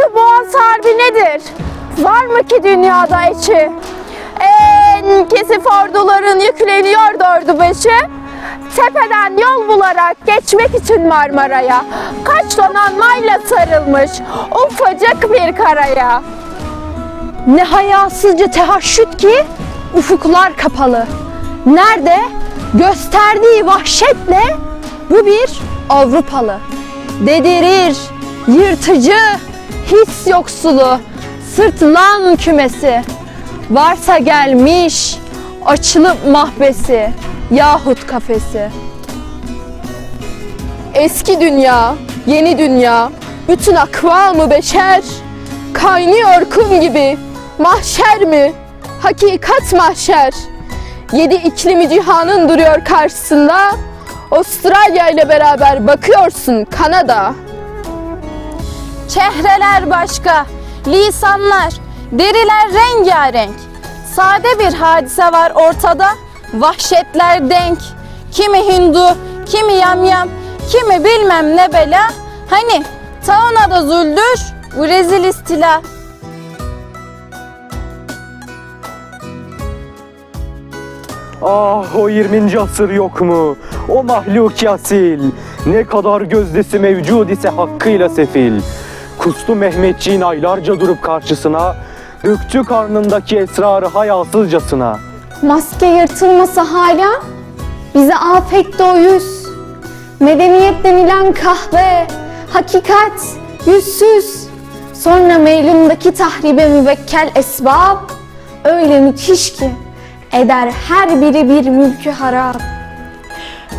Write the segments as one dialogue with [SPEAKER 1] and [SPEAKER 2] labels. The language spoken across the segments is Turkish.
[SPEAKER 1] Hayat harbi nedir? Var mı ki dünyada eşi? En kesif orduların yükleniyor dördü beşi. Tepeden yol bularak geçmek için Marmara'ya Kaç donanmayla sarılmış ufacık bir karaya
[SPEAKER 2] Ne hayasızca tehaşüt ki ufuklar kapalı. Nerede? Gösterdiği vahşetle bu bir Avrupalı. Dedirir, yırtıcı, his yoksulu, sırtlan kümesi. Varsa gelmiş, açılıp mahbesi yahut kafesi.
[SPEAKER 1] Eski dünya, yeni dünya, bütün akvamı beşer Kaynıyor kum gibi, mahşer mi? Hakikat mahşer Yedi iklimi cihanın duruyor karşısında Avustralya ile beraber bakıyorsun Kanada
[SPEAKER 3] Çehreler başka, lisanlar, deriler rengarenk. Sade bir hadise var ortada, vahşetler denk. Kimi Hindu, kimi yamyam, kimi bilmem ne bela. Hani tauna da zuldür, bu rezil istila.
[SPEAKER 4] Ah o 20. asır yok mu? O mahluk yasil. Ne kadar gözdesi mevcud ise hakkıyla sefil. Kustu Mehmetçiğin aylarca durup karşısına, döktü karnındaki esrarı hayasızcasına.
[SPEAKER 2] Maske yırtılmasa hala bize afet o yüz. Medeniyet denilen kahve, hakikat, yüzsüz. Sonra meylumdaki tahribe müvekkel esbab öyle müthiş ki eder her biri bir mülkü harap.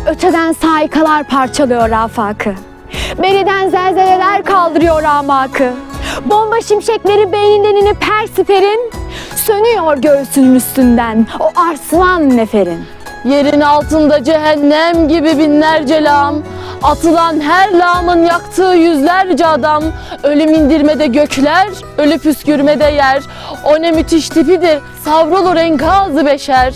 [SPEAKER 2] Öteden saikalar parçalıyor afakı. Beriden zelzeleler kaldırıyor amakı. Bomba şimşekleri beyninden inip her sönüyor göğsünün üstünden o arslan neferin.
[SPEAKER 1] Yerin altında cehennem gibi binlerce lağım Atılan her lağımın yaktığı yüzlerce adam Ölüm indirmede gökler, ölü püskürmede yer O ne müthiş tipidir, savrulur enkazı beşer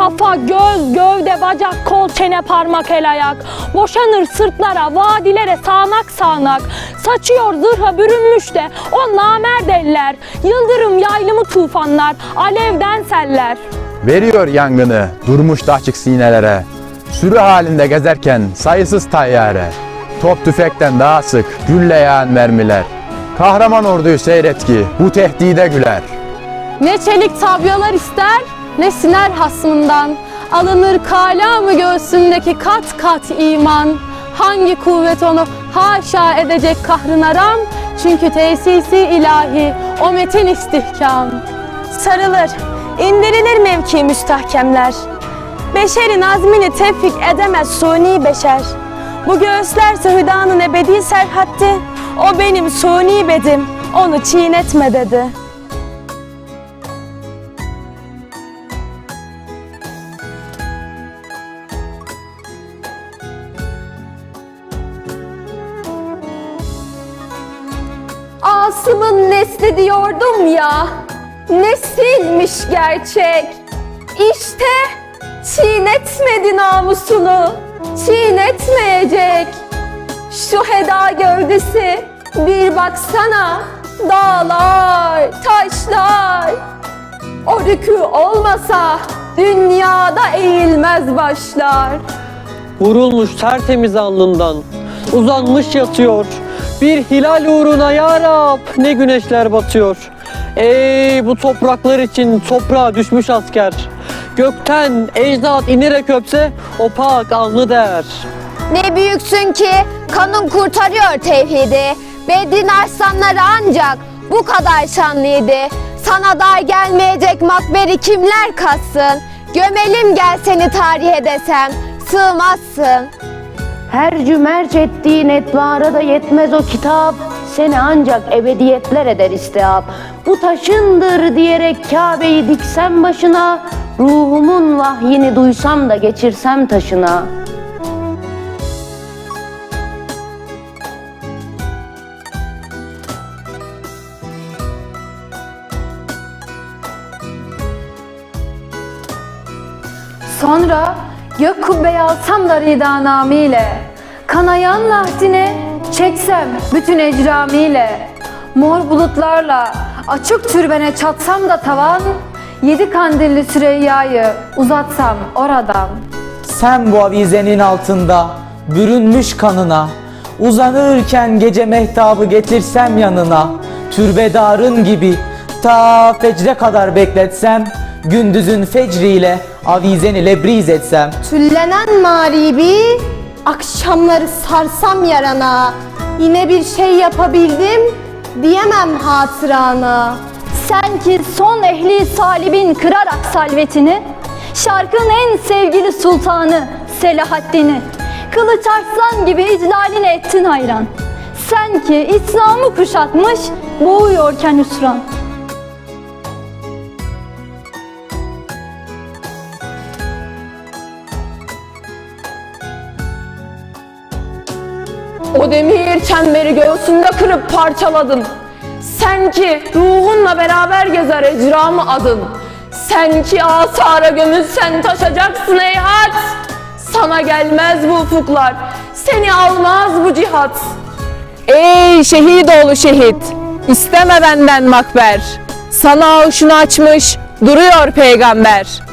[SPEAKER 2] Kafa, göz, gövde, bacak, kol, çene, parmak, el, ayak. Boşanır sırtlara, vadilere sağanak sağanak. Saçıyor zırha bürünmüş de o namerd eller. Yıldırım yaylımı tufanlar, alevden seller.
[SPEAKER 5] Veriyor yangını durmuş dahçık sinelere. Sürü halinde gezerken sayısız tayyare. Top tüfekten daha sık gülle yağan mermiler. Kahraman orduyu seyret ki bu tehdide güler.
[SPEAKER 1] Ne çelik tabyalar ister, ne siner hasmından Alınır kala mı göğsündeki kat kat iman Hangi kuvvet onu haşa edecek kahrına ram Çünkü tesisi ilahi, o metin istihkam
[SPEAKER 2] Sarılır, indirilir mevki müstahkemler. Beşerin azmini tevfik edemez suni beşer. Bu göğüslerse hüdanın ebedi serhatti. O benim suni bedim, onu çiğnetme dedi.
[SPEAKER 1] Asım'ın nesli diyordum ya, nesilmiş gerçek. İşte çiğnetmedi namusunu, çiğnetmeyecek. Şu heda gövdesi bir baksana, dağlar, taşlar. O rükü olmasa dünyada eğilmez başlar.
[SPEAKER 6] Vurulmuş tertemiz alnından uzanmış yatıyor. Bir hilal uğruna ya Rab ne güneşler batıyor. Ey bu topraklar için toprağa düşmüş asker. Gökten ecdat inerek öpse o pak alnı der.
[SPEAKER 7] Ne büyüksün ki kanun kurtarıyor tevhidi. Bedrin arslanları ancak bu kadar şanlıydı. Sana dar gelmeyecek makberi kimler katsın? Gömelim gel seni tarihe desem, sığmazsın.
[SPEAKER 8] Her cümerç ettiğin etvara da yetmez o kitap. Seni ancak ebediyetler eder istihap. Bu taşındır diyerek Kabe'yi diksem başına. Ruhumun vahyini duysam da geçirsem taşına.
[SPEAKER 1] Sonra
[SPEAKER 9] Gök kubbeyi alsam da rida namiyle Kanayan lahdine çeksem bütün ecramiyle Mor bulutlarla açık türbene çatsam da tavan Yedi kandilli Süreyya'yı uzatsam oradan.
[SPEAKER 10] Sen bu avizenin altında bürünmüş kanına Uzanırken gece mehtabı getirsem yanına Türbedarın gibi ta fecre kadar bekletsem Gündüzün fecriyle avizeni lebriz etsem
[SPEAKER 11] Tüllenen mağribi akşamları sarsam yarana Yine bir şey yapabildim diyemem hatırana
[SPEAKER 2] Sen ki son ehli salibin kırarak salvetini, şarkın en sevgili sultanı Selahaddin'i, kılıç arslan gibi iclaline ettin hayran. Sen ki İslam'ı kuşatmış, boğuyorken hüsran.
[SPEAKER 12] O demir çemberi göğsünde kırıp parçaladın. Sen ki ruhunla beraber gezer ecramı adın. Sen ki asara gömülsen taşacaksın eyhat. Sana gelmez bu ufuklar, seni almaz bu cihat. Ey şehit oğlu şehit, isteme benden makber. Sana avuçunu açmış duruyor peygamber.